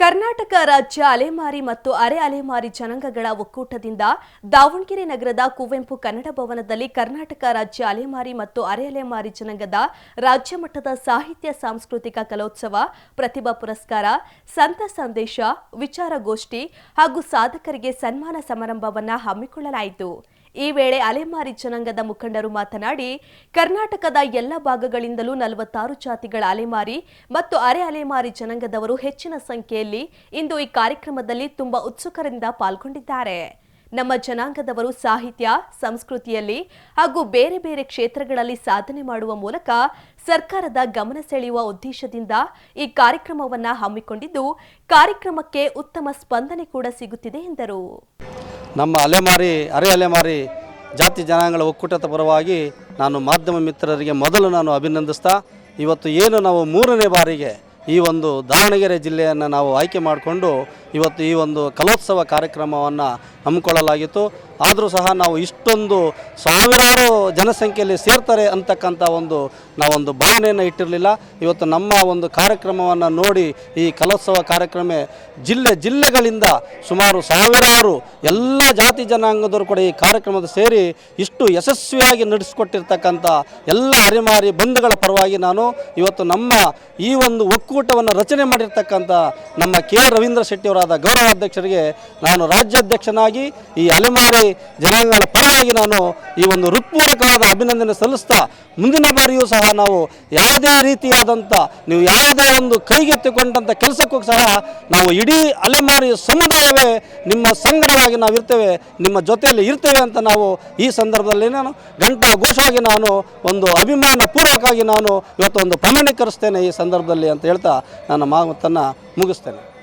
ಕರ್ನಾಟಕ ರಾಜ್ಯ ಅಲೆಮಾರಿ ಮತ್ತು ಅರೆ ಅಲೆಮಾರಿ ಜನಾಂಗಗಳ ಒಕ್ಕೂಟದಿಂದ ದಾವಣಗೆರೆ ನಗರದ ಕುವೆಂಪು ಕನ್ನಡ ಭವನದಲ್ಲಿ ಕರ್ನಾಟಕ ರಾಜ್ಯ ಅಲೆಮಾರಿ ಮತ್ತು ಅರೆ ಅಲೆಮಾರಿ ಜನಾಂಗದ ರಾಜ್ಯ ಮಟ್ಟದ ಸಾಹಿತ್ಯ ಸಾಂಸ್ಕೃತಿಕ ಕಲೋತ್ಸವ, ಪ್ರತಿಭಾ ಪುರಸ್ಕಾರ, ಸಂತ ಸಂದೇಶ, ವಿಚಾರಗೋಷ್ಠಿ ಹಾಗೂ ಸಾಧಕರಿಗೆ ಸನ್ಮಾನ ಸಮಾರಂಭವನ್ನು ಹಮ್ಮಿಕೊಳ್ಳಲಾಯಿತು. ಈ ವೇಳೆ ಅಲೆಮಾರಿ ಜನಾಂಗದ ಮುಖಂಡರು ಮಾತನಾಡಿ, ಕರ್ನಾಟಕದ ಎಲ್ಲ ಭಾಗಗಳಿಂದಲೂ ನಲವತ್ತಾರು ಜಾತಿಗಳ ಅಲೆಮಾರಿ ಮತ್ತು ಅರೆ ಅಲೆಮಾರಿ ಜನಾಂಗದವರು ಹೆಚ್ಚಿನ ಸಂಖ್ಯೆಯಲ್ಲಿ ಇಂದು ಈ ಕಾರ್ಯಕ್ರಮದಲ್ಲಿ ತುಂಬಾ ಉತ್ಸುಕರಿಂದ ಪಾಲ್ಗೊಂಡಿದ್ದಾರೆ. ನಮ್ಮ ಜನಾಂಗದವರು ಸಾಹಿತ್ಯ, ಸಂಸ್ಕೃತಿಯಲ್ಲಿ ಹಾಗೂ ಬೇರೆ ಬೇರೆ ಕ್ಷೇತ್ರಗಳಲ್ಲಿ ಸಾಧನೆ ಮಾಡುವ ಮೂಲಕ ಸರ್ಕಾರದ ಗಮನ ಸೆಳೆಯುವ ಉದ್ದೇಶದಿಂದ ಈ ಕಾರ್ಯಕ್ರಮವನ್ನು ಹಮ್ಮಿಕೊಂಡಿದ್ದು, ಕಾರ್ಯಕ್ರಮಕ್ಕೆ ಉತ್ತಮ ಸ್ಪಂದನೆ ಕೂಡ ಸಿಗುತ್ತಿದೆ ಎಂದರು. ನಮ್ಮ ಅಲೆಮಾರಿ, ಅರೆ ಅಲೆಮಾರಿ ಜಾತಿ ಜನಾಂಗಗಳ ಒಕ್ಕೂಟದ ಪರವಾಗಿ ನಾನು ಮಾಧ್ಯಮ ಮಿತ್ರರಿಗೆ ಮೊದಲು ನಾನು ಅಭಿನಂದಿಸ್ತಾ, ಇವತ್ತು ಏನು ನಾವು ಮೂರನೇ ಬಾರಿಗೆ ಈ ಒಂದು ದಾವಣಗೆರೆ ಜಿಲ್ಲೆಯನ್ನು ನಾವು ಆಯ್ಕೆ ಮಾಡಿಕೊಂಡು ಇವತ್ತು ಈ ಒಂದು ಕಲೋತ್ಸವ ಕಾರ್ಯಕ್ರಮವನ್ನು ಹಮ್ಮಿಕೊಳ್ಳಲಾಗಿತ್ತು. ಆದರೂ ಸಹ ನಾವು ಇಷ್ಟೊಂದು ಸಾವಿರಾರು ಜನಸಂಖ್ಯೆಯಲ್ಲಿ ಸೇರ್ತಾರೆ ಅಂತಕ್ಕಂಥ ಒಂದು ನಾವೊಂದು ಭಾವನೆಯನ್ನು ಇಟ್ಟಿರಲಿಲ್ಲ. ಇವತ್ತು ನಮ್ಮ ಒಂದು ಕಾರ್ಯಕ್ರಮವನ್ನು ನೋಡಿ ಈ ಕಲೋತ್ಸವ ಕಾರ್ಯಕ್ರಮ ಜಿಲ್ಲೆ ಜಿಲ್ಲೆಗಳಿಂದ ಸುಮಾರು ಸಾವಿರಾರು ಎಲ್ಲ ಜಾತಿ ಜನಾಂಗದವರು ಕೂಡ ಈ ಕಾರ್ಯಕ್ರಮದ ಸೇರಿ ಇಷ್ಟು ಯಶಸ್ವಿಯಾಗಿ ನಡೆಸಿಕೊಟ್ಟಿರ್ತಕ್ಕಂಥ ಎಲ್ಲ ಅರಿಮಾರಿ ಬಂಧುಗಳ ಪರವಾಗಿ ನಾನು ಇವತ್ತು ನಮ್ಮ ಈ ಒಂದು ಒಕ್ಕೂಟವನ್ನು ರಚನೆ ಮಾಡಿರ್ತಕ್ಕಂಥ ನಮ್ಮ ಕೆ ರವೀಂದ್ರ ಶೆಟ್ಟಿಯವರಾದ ಗೌರವಾಧ್ಯಕ್ಷರಿಗೆ ನಾನು ರಾಜ್ಯಾಧ್ಯಕ್ಷನಾಗಿ ಈ ಅಲೆಮಾರಿ ಜನಾಂಗಗಳ ಪರವಾಗಿ ನಾನು ಈ ಒಂದು ಹೃತ್ಪೂರ್ವಕವಾದ ಅಭಿನಂದನೆ ಸಲ್ಲಿಸ್ತಾ ಮುಂದಿನ ಬಾರಿಯೂ ಸಹ ನಾವು ಯಾವುದೇ ರೀತಿಯಾದಂಥ, ನೀವು ಯಾವುದೇ ಒಂದು ಕೈಗೆತ್ತಿಕೊಂಡಂಥ ಕೆಲಸಕ್ಕೂ ಸಹ ನಾವು ಇಡೀ ಅಲೆಮಾರಿ ಸಮುದಾಯವೇ ನಿಮ್ಮ ಸಂಗಡವಾಗಿ ನಾವು ಇರ್ತೇವೆ, ನಿಮ್ಮ ಜೊತೆಯಲ್ಲಿ ಇರ್ತೇವೆ ಅಂತ ನಾವು ಈ ಸಂದರ್ಭದಲ್ಲಿ ನಾನು ಗಂಟಾ ಘೋಷವಾಗಿ ನಾನು ಒಂದು ಅಭಿಮಾನ ಪೂರ್ವಕವಾಗಿ ನಾನು ಇವತ್ತು ಒಂದು ಪ್ರಮಾಣೀಕರಿಸ್ತೇನೆ ಈ ಸಂದರ್ಭದಲ್ಲಿ ಅಂತ ಹೇಳ್ತಾ ನನ್ನ ಮಾತನ್ನು ಮುಗಿಸ್ತೇನೆ.